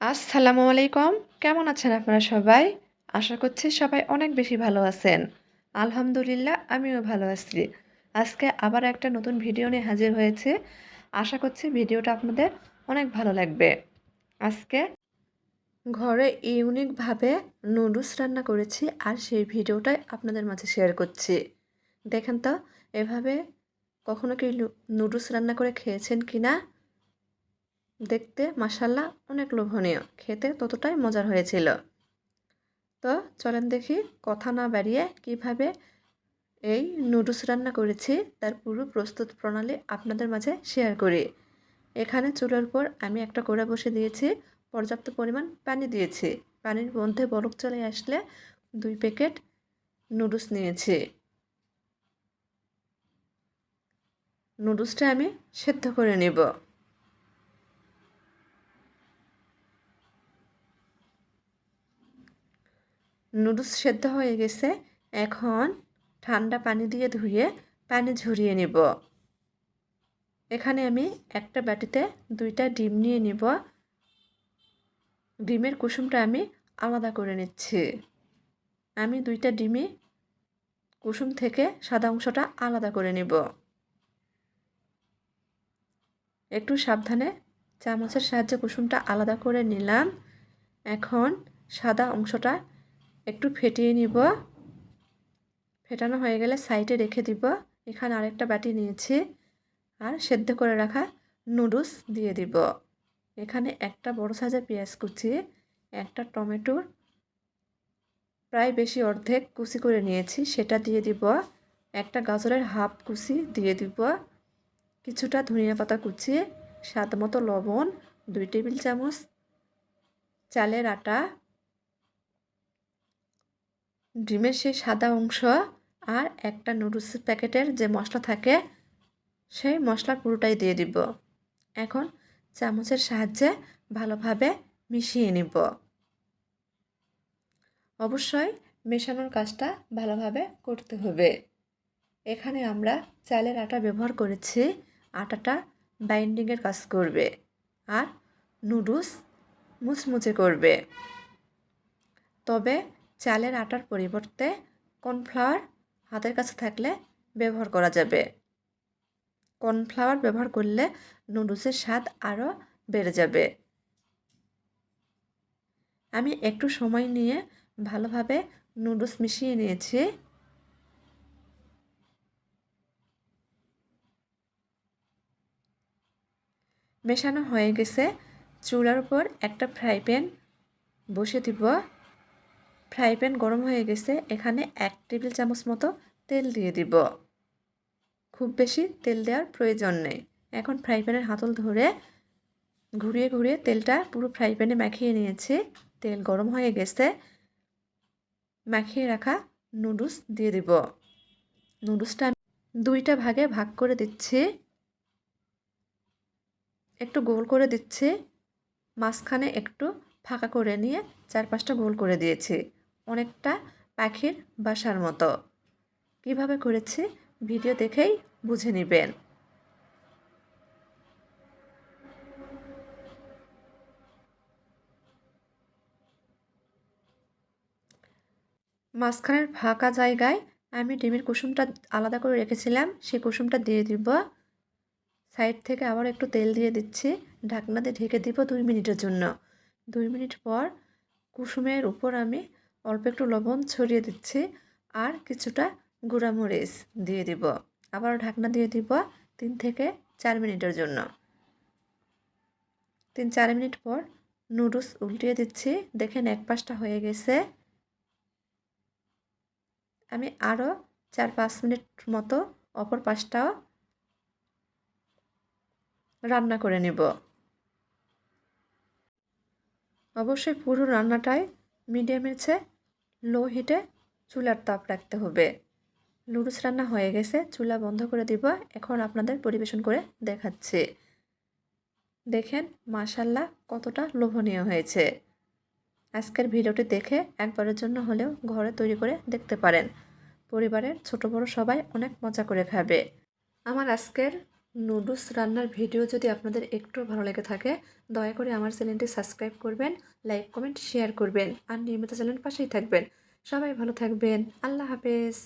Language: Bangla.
আসসালামু আলাইকুম। কেমন আছেন আপনারা সবাই? আশা করছি সবাই অনেক বেশি ভালো আছেন। আলহামদুলিল্লাহ, আমিও ভালো আছি। আজকে আবার একটা নতুন ভিডিও নিয়ে হাজির হয়েছে। আশা করছি ভিডিওটা আপনাদের অনেক ভালো লাগবে। আজকে ঘরে ইউনিকভাবে নুডলস রান্না করেছি আর সেই ভিডিওটাই আপনাদের মাঝে শেয়ার করছি। দেখেন তো, এভাবে কখনো কি নুডলস রান্না করে খেয়েছেন কি না দেখতে মাসাল্লাহ অনেক লোভনীয়। খেতে ততটাই মজার হয়েছিল। তো চলেন দেখি কথা না বাড়িয়ে কীভাবে এই নুডলস রান্না করেছি, তার পুরো প্রস্তুত প্রণালী আপনাদের মাঝে শেয়ার করি। এখানে চুলার পর আমি একটা কোড়া বসে দিয়েছি, পর্যাপ্ত পরিমাণ পানি দিয়েছি। পানির মধ্যে বরফ চলে আসলে দুই প্যাকেট নুডলস নিয়েছি। নুডলসটা আমি সেদ্ধ করে নেব। নুডলস সেদ্ধ হয়ে গেছে। এখন ঠান্ডা পানি দিয়ে ধুয়ে পানি ঝরিয়ে নেব। এখানে আমি একটা বাটিতে দুইটা ডিম নিয়ে নিব। ডিমের কুসুমটা আমি আলাদা করে নিচ্ছি। আমি দুইটা ডিমে কুসুম থেকে সাদা অংশটা আলাদা করে নেব। একটু সাবধানে চামচের সাহায্যে কুসুমটা আলাদা করে নিলাম। এখন সাদা অংশটা একটু ফেটিয়ে নিব। ফেটানো হয়ে গেলে সাইডে রেখে দিব। এখানে আরেকটা বাটি নিয়েছি। আর সেদ্ধ করে রাখা নুডলস দিয়ে দিব। এখানে একটা বড় সাজা পেঁয়াজ কুচি, একটা টমেটোর প্রায় বেশি অর্ধেক কুচি করে নিয়েছি, সেটা দিয়ে দিব। একটা গাজরের হাফ কুচি দিয়ে দিব। কিছুটা ধনিয়া পাতা কুচি স্বাদ মতো লবণ, দুই টেবিল চামচ, চালের আটা ডিমের সেই সাদা অংশ আর একটা নুডলস প্যাকেটের যে মশলা থাকে, সেই মশলা পুরোটাই দিয়ে দিব। এখন চামচের সাহায্যে ভালোভাবে মিশিয়ে নিব। অবশ্যই মেশানোর কাজটা ভালোভাবে করতে হবে। এখানে আমরা চালের আটা ব্যবহার করেছি, আটাটা বাইন্ডিংয়ের কাজ করবে আর নুডলস মুচমুচে করবে। তবে চালের আটার পরিবর্তে কর্নফ্লাওয়ার হাতের কাছে থাকলে ব্যবহার করা যাবে। কর্নফ্লাওয়ার ব্যবহার করলে নুডলসের স্বাদ আরও বেড়ে যাবে। আমি একটু সময় নিয়ে ভালোভাবে নুডলস মিশিয়ে নিয়েছি। মেশানো হয়ে গেছে। চুলার উপর একটা ফ্রাই প্যান বসে দিব। ফ্রাই প্যান গরম হয়ে গেছে, এখানে এক টেবিল চামচ মতো তেল দিয়ে দিব। খুব বেশি তেল দেওয়ার প্রয়োজন নেই। এখন ফ্রাই প্যানের হাতল ধরে ঘুরিয়ে ঘুরিয়ে তেলটা পুরো ফ্রাই প্যানে মাখিয়ে নিয়েছি। তেল গরম হয়ে গেছে। মাখিয়ে রাখা নুডলস দিয়ে দিব। নুডলসটা দুইটা ভাগে ভাগ করে দিচ্ছি। একটু গোল করে দিচ্ছি। মাঝখানে একটু ফাঁকা করে নিয়ে চার পাঁচটা গোল করে দিয়েছি। অনেকটা পাখির বাসার মতো। কীভাবে করেছি ভিডিও দেখেই বুঝে নেবেন। মাঝখানের ফাঁকা জায়গায় আমি ডিমের কুসুমটা আলাদা করে রেখেছিলাম। সেই কুসুমটা দিয়ে দিব। সাইড থেকে আবার একটু তেল দিয়ে দিচ্ছি। ঢাকনা দিয়ে ঢেকে দিব দুই মিনিটের জন্য। দুই মিনিট পর কুসুমের উপর আমি অল্প একটু লবণ ছড়িয়ে দিচ্ছি আর কিছুটা গুঁড়ামরিচ দিয়ে দিব। আবার ঢাকনা দিয়ে দিব তিন থেকে চার মিনিটের জন্য। তিন চার মিনিট পর নুডলস উল্টিয়ে দিচ্ছি। দেখেন এক পাশটা হয়ে গেছে। আমি আরও চার পাঁচ মিনিট মতো অপর পাশটাও রান্না করে নেব। অবশ্যই পুরো রান্নাটাই মিডিয়ামের চেয়ে লো হিটে চুলার তাপ রাখতে হবে। নুডলস রান্না হয়ে গেছে, চুলা বন্ধ করে দিব। এখন আপনাদের পরিবেশন করে দেখাচ্ছি। দেখেন মাশাল্লাহ কতটা লোভনীয় হয়েছে। আজকের ভিডিওটি দেখে একবারের জন্য হলেও ঘরে তৈরি করে দেখতে পারেন। পরিবারের ছোট বড় সবাই অনেক মজা করে খাবে। আমার আজকের নুডলস রান্নার ভিডিও যদি আপনাদের একটু ভালো লেগে থাকে, দয়া করে আমার চ্যানেলটি সাবস্ক্রাইব করবেন, লাইক, কমেন্ট, শেয়ার করবেন, আর নিয়মিত চ্যানেল পাশেই থাকবেন। সবাই ভালো থাকবেন। আল্লাহ হাফেজ।